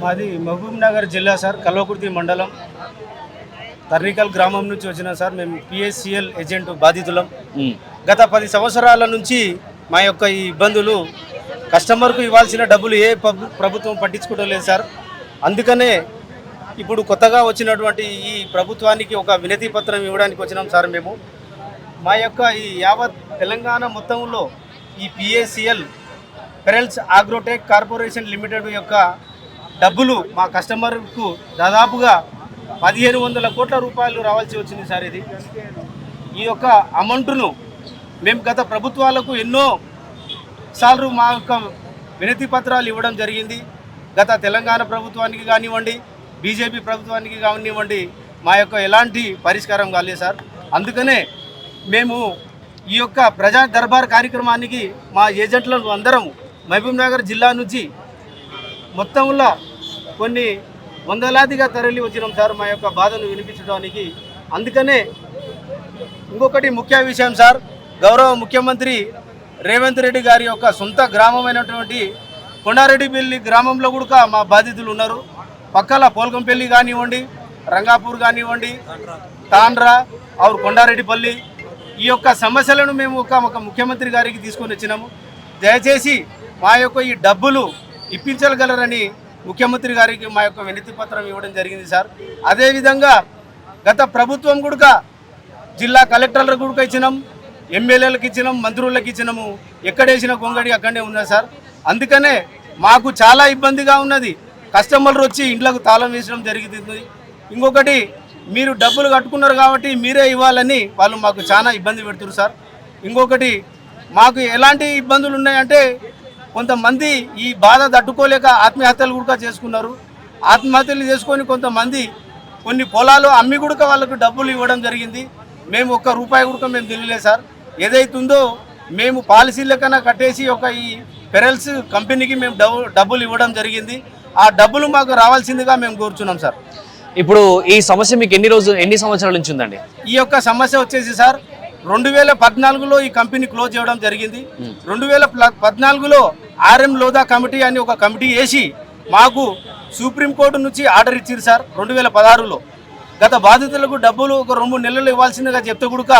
మాది మహబూబ్ నగర్ జిల్లా సార్ కల్వకుర్తి మండలం. తర్నికల్ గ్రామం నుంచి వచ్చిన సార్ మేము పిఎస్సిఎల్ ఏజెంట్ బాధితులం. గత పది సంవత్సరాల నుంచి మా యొక్క ఈ ఇబ్బందులు కస్టమర్కు ఇవ్వాల్సిన డబ్బులు ఏ ప్రభు- ప్రభుత్వం పట్టించుకోవడం లేదు సార్. అందుకనే ఇప్పుడు కొత్తగా వచ్చినటువంటి ఈ ప్రభుత్వానికి ఒక వినతి పత్రం ఇవ్వడానికి వచ్చినాం సార్ మేము. మా యొక్క ఈ యావత్ తెలంగాణ మొత్తంలో ఈ PACL Pearls Agrotech Corporation Limited యొక్క డబ్బులు మా కస్టమర్కు దాదాపుగా పదిహేను వందల కోట్ల రూపాయలు రావాల్సి వచ్చింది సార్ ఇది. ఈ యొక్క అమౌంట్ను మేము గత ప్రభుత్వాలకు ఎన్నో సార్లు మా యొక్క వినతి పత్రాలు ఇవ్వడం జరిగింది. గత తెలంగాణ ప్రభుత్వానికి కానివ్వండి బీజేపీ ప్రభుత్వానికి కానివ్వండి మా యొక్క ఎలాంటి పరిష్కారం కాలేదు సార్. అందుకనే మేము ఈ యొక్క ప్రజా దర్బార్ కార్యక్రమానికి మా ఏజెంట్లను అందరం మహబూబ్ నగర్ జిల్లా నుంచి మొత్తంలో కొన్ని వందలాదిగా తరలి వచ్చినాం సార్. మా యొక్క బాధను వినిపించడానికి. అందుకనే ఇంకొకటి ముఖ్య విషయం సార్. గౌరవ ముఖ్యమంత్రి రేవంత్ రెడ్డి గారి యొక్క సొంత గ్రామమైనటువంటి కొండారెడ్డిపల్లి గ్రామంలో కూడా మా బాధితులు ఉన్నారు. పక్కల పోల్కంపల్లి కానివ్వండి రంగాపూర్ కానివ్వండి తాండ్రా ఆరు కొండారెడ్డిపల్లి ఈ యొక్క సమస్యలను మేము ఒక ఒక ముఖ్యమంత్రి గారికి తీసుకొని వచ్చినాము. దయచేసి మా యొక్క ఈ డబ్బులు ఇప్పించగలరని ముఖ్యమంత్రి గారికి మా యొక్క వినతి పత్రం ఇవ్వడం జరిగింది సార్. అదేవిధంగా గత ప్రభుత్వం కూడా జిల్లా కలెక్టర్లకు కూడా ఇచ్చినాం ఎమ్మెల్యేలకు ఇచ్చినాం మంత్రులకు ఇచ్చినాము. ఎక్కడేసిన గొంగడి అక్కడనే ఉన్నది సార్. అందుకనే మాకు చాలా ఇబ్బందిగా ఉన్నది. కస్టమర్లు వచ్చి ఇంట్లోకి తాళం వేసడం జరుగుతుంది ఇంకొకటి మీరు డబ్బులు కట్టుకున్నారు కాబట్టి మీరే ఇవ్వాలని వాళ్ళు మాకు చాలా ఇబ్బంది పెడుతున్నారు సార్. ఇంకొకటి మాకు ఎలాంటి ఇబ్బందులు ఉన్నాయంటే కొంతమంది ఈ బాధ తట్టుకోలేక ఆత్మహత్యలు కూడా చేసుకున్నారు. ఆత్మహత్యలు చేసుకొని కొంతమంది కొన్ని పొలాలు అమ్మి కూడా వాళ్ళకు డబ్బులు ఇవ్వడం జరిగింది. మేము ఒక్క రూపాయి కూడా మేము తెలియలేదు సార్. ఏదైతుందో మేము పాలసీల కన్నా కట్టేసి ఒక ఈ పెరల్స్ కంపెనీకి మేము డబ్బు డబ్బులు ఇవ్వడం జరిగింది. ఆ డబ్బులు మాకు రావాల్సిందిగా మేము కోరుచున్నాం సార్. ఇప్పుడు ఈ సమస్య మీకు ఎన్ని రోజులు ఎన్ని సంవత్సరాల నుంచి ఉందండి? ఈ యొక్క సమస్య వచ్చేసి సార్ రెండు వేల పద్నాలుగులో ఈ కంపెనీ క్లోజ్ చేయడం జరిగింది. రెండు వేల ప్ల- పద్నాలుగులో ఆర్ఎం లోదా కమిటీ అని ఒక కమిటీ వేసి మాకు సుప్రీంకోర్టు నుంచి ఆర్డర్ ఇచ్చింది సార్ రెండు వేల పదహారులో. గత బాధితులకు డబ్బులు ఒక రెండు నెలలు ఇవ్వాల్సిందిగా చెప్తే కూడక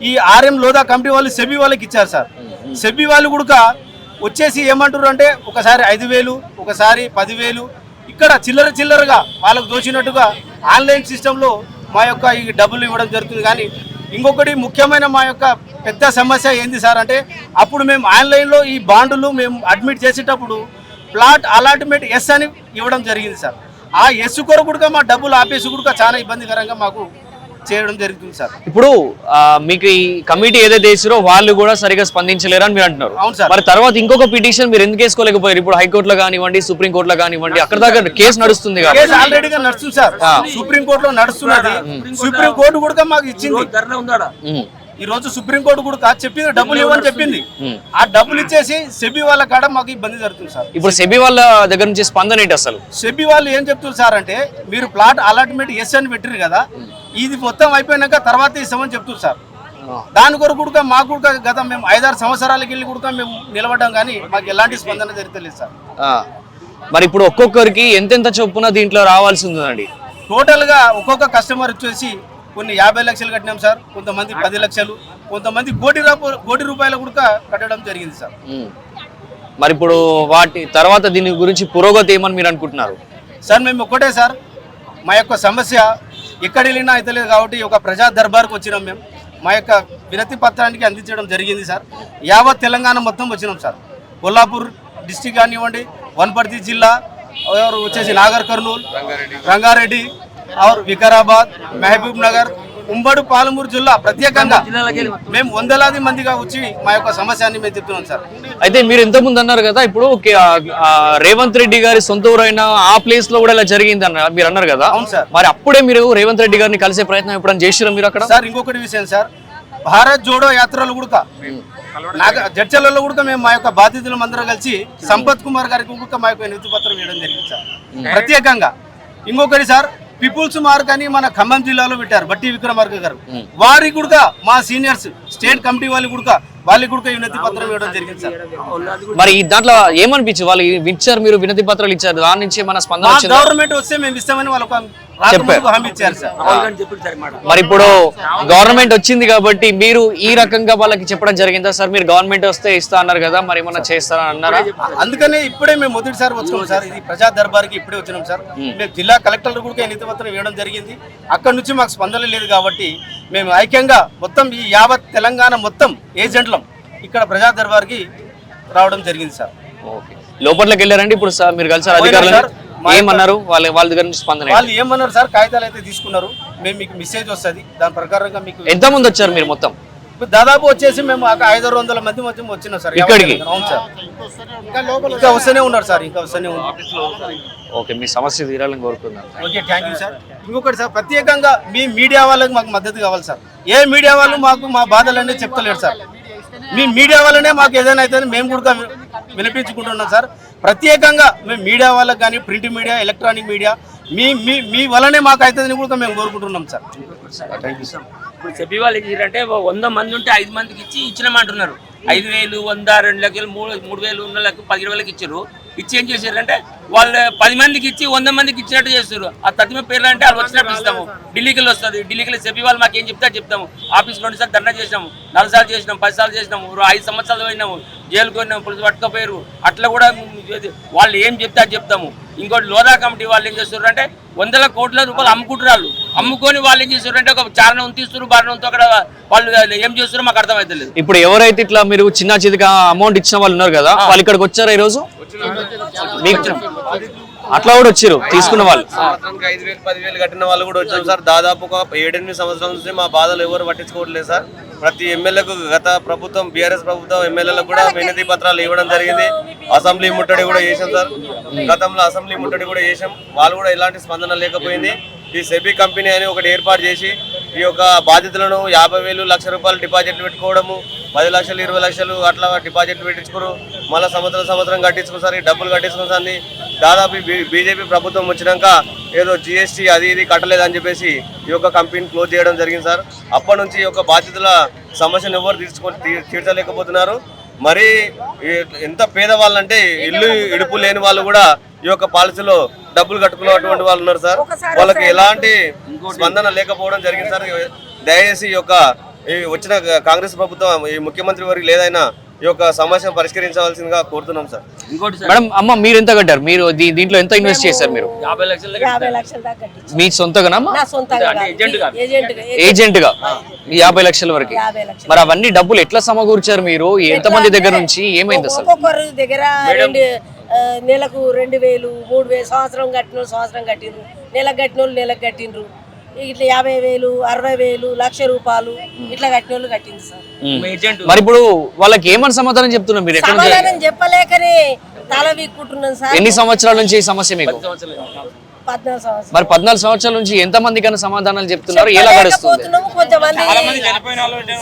ఈ ఆర్ఎం లోదా కమిటీ వాళ్ళు సెబీ వాళ్ళకి ఇచ్చారు సార్. సెబీ వాళ్ళు కూడక వచ్చేసి ఏమంటారు అంటే ఒకసారి ఐదు వేలు ఒకసారి పదివేలు ఇక్కడ చిల్లర చిల్లరగా వాళ్ళకు దోచినట్టుగా ఆన్లైన్ సిస్టంలో మా యొక్క ఈ డబ్బులు ఇవ్వడం జరుగుతుంది. కానీ ఇంకొకటి ముఖ్యమైన మా యొక్క పెద్ద సమస్య ఏంది సార్ అంటే అప్పుడు మేము ఆన్లైన్లో ఈ బాండులు మేము అడ్మిట్ చేసేటప్పుడు ప్లాట్ అలాట్మెంట్ ఎస్ అని ఇవ్వడం జరిగింది సార్. ఆ ఎస్ కొరకుడుగా మా డబ్బులు ఆపేసి కూడా చాలా ఇబ్బందికరంగా మాకు చేయడం జరుగుతుంది సార్. ఇప్పుడు మీకు ఈ కమిటీ ఏదైతే వేసారో వాళ్ళు కూడా సరిగా స్పందించలేరు అని మీరు అంటున్నారు. అవును సార్. మరి తర్వాత ఇంకొక పిటిషన్ మీరు ఎందుకు వేసుకోలేకపోయారు? ఇప్పుడు హైకోర్టులో కానివ్వండి సుప్రీం కోర్టులో కానివ్వండి అక్కడ దాకా కేసు నడుస్తుంది కేసు ఆల్రెడీగా నడుస్తుంది సార్. సుప్రీం కోర్టులో నడుస్తున్నది. సుప్రీం కోర్టు కూడా మాకు ఇచ్చింది. ఈ రోజు సుప్రీం కోర్టు కూడా చెప్పింది డబ్బులు ఇవ్వని చెప్పింది. ఆ డబ్బులు ఇచ్చేసి సెబీ వాళ్ళ కాడ మాకు ఇబ్బంది జరుగుతుంది సార్. ఇప్పుడు సెబీ వాళ్ళ దగ్గర నుంచి స్పందన ఏంటి అసలు? సెబీ వాళ్ళు ఏం చెప్తున్నారు సార్ అంటే మీరు ప్లాట్ అలాట్మెంట్ ఎస్ అని పెట్టిరు కదా ఇది మొత్తం అయిపోయినాక తర్వాత ఇస్తామని చెప్తున్నారు సార్. దాని కొరకు కూడా మాకు కూడా గత మేము ఐదారు సంవత్సరాలకి వెళ్ళి కూడా మేము నిలబడ్డాం కానీ మాకు ఎలాంటి స్పందన జరుగుతలేదు సార్. మరి ఇప్పుడు ఒక్కొక్కరికి ఎంతెంత చొప్పున దీంట్లో రావాల్సి ఉందండి టోటల్గా ఒక్కొక్క కస్టమర్ వచ్చేసి కొన్ని యాభై లక్షలు కట్టినాం సార్ కొంతమంది పది లక్షలు కొంతమంది కోటి కోటి రూపాయలు కూడా కట్టడం జరిగింది సార్. మరి ఇప్పుడు వాటి తర్వాత దీని గురించి పురోగతి ఏమని మీరు అనుకుంటున్నారు? సార్ మేము ఒక్కటే సార్ మా యొక్క సమస్య ఎక్కడ వెళ్ళినా అయితలేదు కాబట్టి ఒక ప్రజా దర్బార్కు వచ్చినాం మేము. మా యొక్క వినతి పత్రానికి అందించడం జరిగింది సార్. యావత్ తెలంగాణ మొత్తం వచ్చినాం సార్. కొల్లాపూర్ డిస్టిక్ కానివ్వండి వనపర్తి జిల్లా ఎవరు వచ్చేసి Nagarkurnool Rangareddy or Vikarabad Mahabubnagar ఉమ్మడి పాలమూరు జిల్లా ప్రత్యేకంగా మేము వందలాది మందిగా వచ్చి మా యొక్క సమస్యని మేము చెప్తున్నాం సార్. అయితే మీరు ఇంతకుముందు అన్నారు కదా ఇప్పుడు రేవంత్ రెడ్డి గారి సొంత ఊరైన ఆ ప్లేస్లో కూడా ఇలా జరిగింది అన్న మీరు అన్నారు కదా. అవును సార్. మరి అప్పుడే మీరు రేవంత్ రెడ్డి గారిని కలిసే ప్రయత్నం ఎప్పుడైనా చేసిరా మీరు అక్కడ? సార్ ఇంకొకటి విషయం సార్. భారత్ జోడో యాత్రలు కూడా నాగ జడ్చలలో కూడా మేము మా యొక్క బాధితులం అందరం కలిసి సంపత్ కుమార్ గారికి కూడా మా యొక్క వినతి పత్రం ఇవ్వడం జరిగింది సార్. ప్రత్యేకంగా. ఇంకొకటి సార్ పీపుల్స్ మార్క్ అని మన ఖమ్మం జిల్లాలో పెట్టారు బట్టి విక్రమార్క గారు. వారికి కూడా మా సీనియర్స్ స్టేట్ కమిటీ వాళ్ళు కూడా వాళ్ళకి కూడా వినతి పత్రం ఇవ్వడం జరిగింది సార్. మరి ఈ దాంట్లో ఏమనిపించింది? వాళ్ళు ఇచ్చారు మీరు వినతి పత్రాలు ఇచ్చారు దాని నుంచి మన స్పందన గవర్నమెంట్ వస్తే మేము ఇస్తామని సార్. మరి ఇప్పుడు గవర్నమెంట్ వచ్చింది కాబట్టి మీరు ఈ రకంగా వాళ్ళకి చెప్పడం జరిగిందా సార్? మీరు గవర్నమెంట్ వస్తే ఇస్తా అన్నారు కదా మరి ఏమన్నా చేస్తారని అన్నారా? అందుకనే ఇప్పుడే మేము మొదటిసారి వచ్చినాం సార్. ఇది ప్రజా దర్బార్కి ఇప్పుడే వచ్చినాం సార్. మేము. జిల్లా కలెక్టర్ కూడా వినతి పత్రం ఇవ్వడం జరిగింది. అక్కడ నుంచి మాకు స్పందన లేదు కాబట్టి మేము ఐక్యంగా మొత్తం ఈ యావత్ తెలంగాణ మొత్తం ఏజెంట్లం ఇక్కడ ప్రజా దర్బార్కి రావడం జరిగింది సార్. ఓకే. లోపట్లోకి వెళ్ళారండి ఇప్పుడు సార్? మీరు కలిసారు అధికారులు ఏమన్నారు? వాళ్ళ వాళ్ళ దగ్గర నుంచి స్పందన? వాళ్ళు ఏమన్నారు సార్? కాగితాలు అయితే తీసుకున్నారు. మేము మీకు మెసేజ్ వస్తుంది. దాని ప్రకారంగా మీకు ఎంత మంది వచ్చారు మీరు మొత్తం? దాదాపు వచ్చేసి మేము ఒక ఐదు వందల మంది మధ్య వచ్చినాం సార్. ఇక్కడికి? అవును సార్. ఇంకా వస్తూనే ఉన్నారు. సార్ ఇంకా వస్తూనే ఉన్నారు. ఓకే మీ సమస్య తీరాలని కోరుకుందాం ఓకే థ్యాంక్ యూ సార్. ఇంకొకటి సార్ ప్రత్యేకంగా మీ మీడియా వాళ్ళకి మాకు మద్దతు కావాలి సార్. ఏ మీడియా వాళ్ళు మాకు మా బాధలన్నీ చెప్తలేరు సార్. మీ మీడియా వల్లనే మాకు ఏదైనా అయితే మేము కూడా వినిపించుకుంటున్నాం సార్. ప్రత్యేకంగా మేము మీడియా వాళ్ళకి కానీ ప్రింట్ మీడియా ఎలక్ట్రానిక్ మీడియా మీ మీ మీ వల్లనే మాకు అవుతుందని కూడా మేము కోరుకుంటున్నాం సార్. ఇప్పుడు చెప్పి వాళ్ళు ఏం వంద మంది ఉంటే ఐదు మందికి ఇచ్చి ఇచ్చినామంటున్నారు. ఐదు వేలు వంద రెండు లక్షలు మూడు మూడు వేలు ఉన్న లెక్క పదిహేను వేలకు ఇచ్చారు. ఇచ్చి ఏం చేశారంటే వాళ్ళు పది మందికి ఇచ్చి వంద మందికి ఇచ్చినట్టు చేస్తారు ఆ తదిమ పేర్లు అంటే వాళ్ళు వచ్చినట్టు ఇస్తాము. ఢిల్లీకి వెళ్ళి వస్తుంది. ఢిల్లీకి వెళ్ళి చెప్పి వాళ్ళు మాకు ఏం చెప్తే చెప్తాము. ఆఫీస్ రెండు సార్ ధర్నా చేసినాము. నాలుగు సార్లు చేసినాం పది సార్లు చేసినాము. ఐదు సంవత్సరాలు పోయినాము. జైలుకు పోయినాము పులిసి పట్టుకపోయారు. అట్లా కూడా వాళ్ళు ఏం చెప్తే అది చెప్తాము. ఇంకోటి లోదా కమిటీ వాళ్ళు ఏం చేస్తారు అంటే వందల కోట్ల రూపాయలు అమ్ముకుంటున్నారు అమ్ముకొని వాళ్ళు ఏం చేస్తారు అంటే ఒక చారణం తీస్తున్నారు బారణంతో అక్కడ వాళ్ళు ఏం చేస్తారో మాకు అర్థమవుతలేదు ఇప్పుడు ఎవరైతే ఇట్లా మీరు చిన్న చితిగా అమౌంట్ ఇచ్చిన వాళ్ళు ఉన్నారు కదా వాళ్ళు ఇక్కడికి వచ్చారా ఈ రోజు మీకు అట్లా కూడా వచ్చారు తీసుకున్న వాళ్ళు. ఐదు వేలు పదివేలు కట్టిన వాళ్ళు కూడా వచ్చాం సార్. దాదాపు ఒక ఏడెనిమిది సంవత్సరాల నుంచి మా బాధలు ఎవరు పట్టించుకోవట్లేదు సార్. ప్రతి ఎమ్మెల్యేకు గత ప్రభుత్వం బీఆర్ఎస్ ప్రభుత్వం ఎమ్మెల్యేలకు కూడా వినతి పత్రాలు ఇవ్వడం జరిగింది. అసెంబ్లీ ముట్టడి కూడా చేశాం సార్. గతంలో అసెంబ్లీ ముట్టడి కూడా చేశాం. వాళ్ళు కూడా ఎలాంటి స్పందన లేకపోయింది. ఈ సెబీ కంపెనీ అని ఒకటి ఏర్పాటు చేసి ఈ యొక్క బాధ్యతలను యాభై వేలు లక్ష రూపాయలు డిపాజిట్లు పెట్టుకోవడము పది లక్షలు ఇరవై లక్షలు అట్లా డిపాజిట్లు పెట్టించుకోరు. మళ్ళీ సంవత్సరం సంవత్సరం కట్టించుకోసారి డబ్బులు కట్టించుకోసారి దాదాపు బీజేపీ ప్రభుత్వం వచ్చినాక ఏదో జిఎస్టీ అది ఇది కట్టలేదని చెప్పేసి ఈ యొక్క కంపెనీ క్లోజ్ చేయడం జరిగింది సార్. అప్పటి నుంచి ఈ యొక్క బాధ్యతల సమస్యను ఎవరు తీర్చుకో తీ- తీర్చలేకపోతున్నారు. మరి ఎంత పేదవాళ్ళంటే ఇల్లు ఇడుపు లేని వాళ్ళు కూడా ఈ యొక్క పాలసీలో డబ్బులు కట్టుకున్నటువంటి వాళ్ళు ఉన్నారు సార్. వాళ్ళకి ఎలాంటి స్పందన లేకపోవడం జరిగింది సార్. దయచేసి ఈ యొక్క ఈ వచ్చిన కాంగ్రెస్ ప్రభుత్వం ఈ ముఖ్యమంత్రి వారికి లేదైనా ఈ యొక్క సమస్యను పరిష్కరించవలసిందిగా కోరుతున్నాం సార్. ఇంకోటి సార్ మేడం అమ్మ మీరు ఎంత కట్టారు? మీరు దీ- దీంట్లో ఎంత ఇన్వెస్ట్ చేశారు మీరు? యాభై లక్షలు యాభై లక్షల దాకా కట్టించు. మీ సొంతగా నా సొంతంగా అంటే ఏజెంట్ కాదు. ఏజెంట్ ఏజెంట్గా ఈ యాభై లక్షల వరకు. యాభై లక్షలు మరి అవన్నీ డబ్బులు ఎట్లా సమకూర్చారు మీరు? ఎంత మంది దగ్గర నుంచి? ఏమైంది అసలు? ఒక్కొక్కరు దగ్గర రెండు ఆ, నెలకు రెండు వేలు మూడు వేలు సంవత్సరం కట్టిన వాళ్ళు సంవత్సరం కట్టిండ్రు. నెలకు కట్టిన వాళ్ళు నెలకు కట్టిండ్రు. ఇట్లా యాభై వేలు అరవై వేలు లక్ష రూపాయలు ఇట్లా కట్టిన వాళ్ళు కట్టింది సార్. మరి ఇప్పుడు వాళ్ళకి ఏమని సమాధానం చెప్తున్నారు మీరు? ఎక్కడ నుంచి? సమాధానం చెప్పలేకనే తల వీక్కుంటున్నాను సార్. ఎన్ని సంవత్సరాల నుంచి ఈ సమస్య మీకు? పద్నాలుగు సంవత్సరాలు. మరి పద్నాలుగు సంవత్సరాల నుంచి ఎంత మందికైనా సమాధానాలు చెప్తున్నారు? ఎలా గడుస్తుంది? చెప్పలేకపోతున్నాము కొంతమంది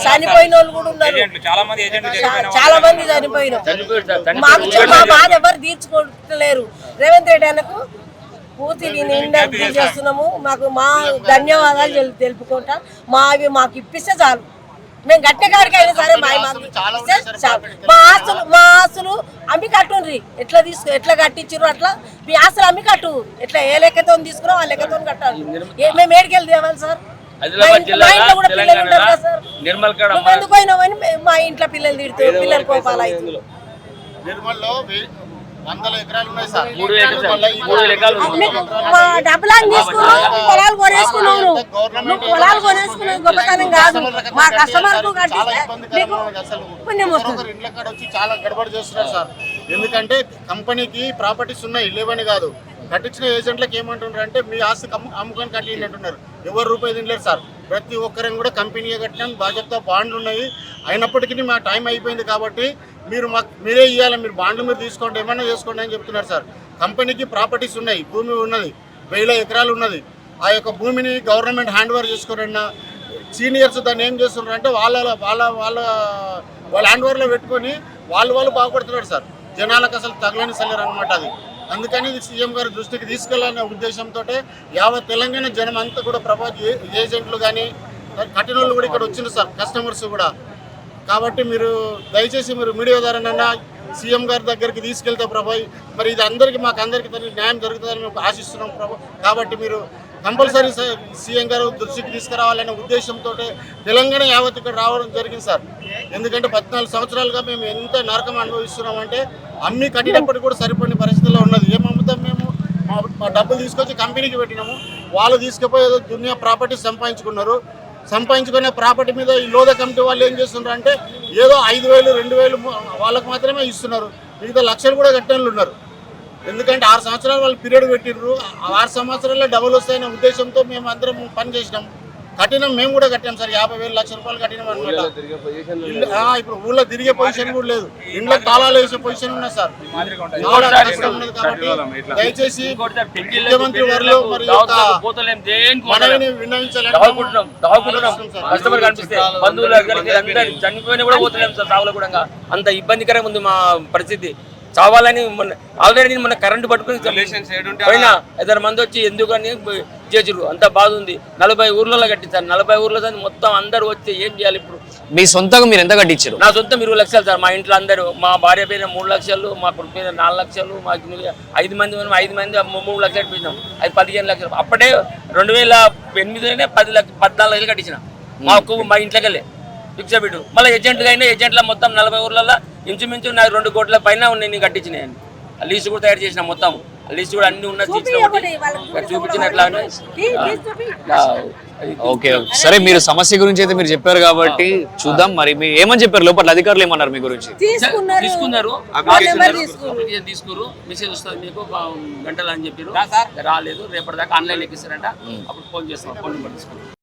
చనిపోయిన వాళ్ళు కూడా ఉన్నారు. చా- చాలా మంది చనిపోయిన మాకు చె- మా బాధ ఎవరు తీర్చుకోలేరు. రేవంత్ రెడ్డి అన్నకు పూర్తి నిండా చేస్తున్నాము. మాకు మా ధన్యవాదాలు తెలు- తెలుపుకుంటా. మా అవి మాకు ఇప్పిస్తే చాలు. మేము గట్టి కాడికి అయినా సరే మా మాకు ఇప్పిస్తే చాలు. మా ఆస్తులు మా ఆస్తులు అమ్మి కట్టుండ్రి. ఎట్లా తీసుకు ఎట్లా కట్టించారు అట్లా? మీ ఆస్తులు అమ్మి కట్టు. ఎట్లా ఏ లెక్కతో తీసుకున్నాం ఆ లెక్కతో కట్టాలి. మేము ఏడికెళ్ళి తేవాలి సార్? ఎందుకు మా ఇంట్లో పిల్లలు తిడుతూ పిల్లలు కోపాలు అవుతుంది నిర్మల్లో డబ్బులను తీసుకున్నావు పొలాలు కొనేసుకున్నావు నువ్వు. నువ్వు పొలాలు కొనేసుకున్నావు గొప్పతనం కాదు. మా కస్టమర్కు కట్టిస్తే నీకు పుణ్యం వస్తుంది. వచ్చి చాలా గడబడి చేస్తున్నారు సార్. ఎందుకంటే కంపెనీకి ప్రాపర్టీస్ ఉన్నాయి లేవని కాదు. కట్టించిన ఏజెంట్లకు ఏమంటున్నారు అంటే మీ ఆస్తి అమ్ము అమ్ముకొని కట్టి అంటున్నారు. ఎవరు రూపాయి తినలేరు సార్. ప్రతి ఒక్కరిని కూడా కంపెనీ కట్టినాం బాధ్యత బాండ్లు ఉన్నాయి. అయినప్పటికీ మా టైం అయిపోయింది కాబట్టి మీరు మాకు మీరే ఇవ్వాలి మీరు బాండ్లు మీరు తీసుకోండి ఏమైనా చేసుకోండి అని చెప్తున్నారు సార్. కంపెనీకి ప్రాపర్టీస్ ఉన్నాయి భూమి ఉన్నది వేల ఎకరాలు ఉన్నది. ఆ యొక్క భూమిని గవర్నమెంట్ హ్యాండ్ ఓవర్ చేసుకోరన్నా సీనియర్స్ దాన్ని ఏం చేస్తున్నారు అంటే వాళ్ళ వాళ్ళ వాళ్ళ వాళ్ళ హ్యాండ్ ఓవర్లో పెట్టుకొని వాళ్ళు వాళ్ళు బాగుపడుతున్నారు సార్. జనాలకు అసలు తగలని సలేరు అనమాట అది. అందుకని ఇది సీఎం గారి దృష్టికి తీసుకెళ్ళాలనే ఉద్దేశంతో యావత్ తెలంగాణ జనం అంతా కూడా ప్రభా ఏ- ఏజెంట్లు కానీ కట్టిన కూడా ఇక్కడ వచ్చింది సార్ కస్టమర్స్ కూడా. కాబట్టి మీరు దయచేసి మీరు మీడియా ద్వారా సీఎం గారి దగ్గరికి తీసుకెళ్తే ప్రభా మరి ఇది అందరికీ మాకు అందరికీ న్యాయం జరుగుతుందని మేము ఆశిస్తున్నాం ప్రభా కాబట్టి మీరు కంపల్సరీ సీఎం గారు దృష్టికి తీసుకురావాలనే ఉద్దేశంతో తెలంగాణ యావత్ ఇక్కడ రావడం జరిగింది సార్. ఎందుకంటే పద్నాలుగు సంవత్సరాలుగా మేము ఎంత నరకం అనుభవిస్తున్నామంటే అమ్మి కట్టినప్పటికీ కూడా సరిపడిన పరిస్థితుల్లో ఉన్నది. ఏం అమ్ముతాం మేము? మా డబ్బులు తీసుకొచ్చి కంపెనీకి పెట్టినాము. వాళ్ళు తీసుకుపోయి ఏదో దునియా ప్రాపర్టీ సంపాదించుకున్నారు. సంపాదించుకునే ప్రాపర్టీ మీద ఈ లోద కమిటీ వాళ్ళు ఏం చేస్తున్నారు అంటే ఏదో ఐదు వేలు రెండు వేలు వాళ్ళకు మాత్రమే ఇస్తున్నారు. మిగతా లక్షలు కూడా కట్టిన వాళ్ళు ఉన్నారు. ఎందుకంటే ఆరు సంవత్సరాలు వాళ్ళు పీరియడ్ పెట్టిర్రు. ఆరు సంవత్సరాల్లో డబుల్ వస్తాయనే ఉద్దేశంతో మేము అందరం పని చేసినాం కట్టినాం మేము కూడా కట్టాం సార్. యాభై వేలు లక్ష రూపాయలు కట్టినాం అనమాట ఇల్లు- ఆ, ఇప్పుడు ఊళ్ళో తిరిగే పొజిషన్ కూడా లేదు. ఇంట్లో తాళాలు వేసే పొజిషన్ సార్. ఉన్నది దయచేసి సార్, పెళ్ళిళ్ళకి, ముఖ్యమంత్రి వారిలో మరి. మనవిని అందరు చనిపోయినా కూడా పోతలేం సార్ సావులో కూడా. అంత ఇబ్బందికరంగా ఉంది మా పరిస్థితి. చావాలని మొన్న ఆల్రెడీ నేను మొన్న కరెంటు పట్టుకుని పోయినా ఇద్దరు మంది వచ్చి ఎందుకని చేతురు అంత బాధ ఉంది నలభై ఊర్లలో కట్టించారు నలభై ఊర్లో మొత్తం అందరు వచ్చి ఏం చేయాలి ఇప్పుడు? మీ సొంతంగా మీరు ఎంత కట్టించారు నా సొంతం ఇరవై లక్షలు సార్. మా ఇంట్లో అందరూ మా భార్య పేరు మూడు లక్షలు మా కొడుకు పేరు నాలుగు లక్షలు మా ఐదు మంది ఐదు మంది మూడు లక్షలు పెట్టినాం అది పదిహేను లక్షలు. అప్పుడే రెండు వేల ఎనిమిదిలోనే పది లక్ష పద్నాలుగు లక్షలు కట్టించిన. మా ఒక్క మా ఇంట్లోకి వెళ్ళి ఫిక్స్ బిడ్డు మళ్ళీ ఏజెంట్గా అయినా ఏజెంట్ల మొత్తం నలభై ఊర్లలో ఇంచుమించు నాకు రెండు కోట్ల పైన ఉన్నాయి నేను కట్టించిన లీస్ట్ కూడా తయారు చేసిన మొత్తం. లీస్ట్ కూడా అన్ని ఉన్న చూపించినట్లా ఓకే ఓకే. సరే మీరు సమస్య గురించి అయితే మీరు చెప్పారు కాబట్టి చూద్దాం. మరి మీరు ఏమని చెప్పారు? లోపల అధికారులు ఏమన్నారు మీ గురించి? తీసుకున్నారు. తీసుకున్నారు. మెసేజ్ వస్తుంది మీకు గంటలు అని చెప్పారు. రాలేదు. రేపటిదాకా ఆన్లైన్ ఎక్కిస్తారంట అప్పుడు ఫోన్ చేస్తాం. ఫోన్ నెంబర్ తీసుకున్నారు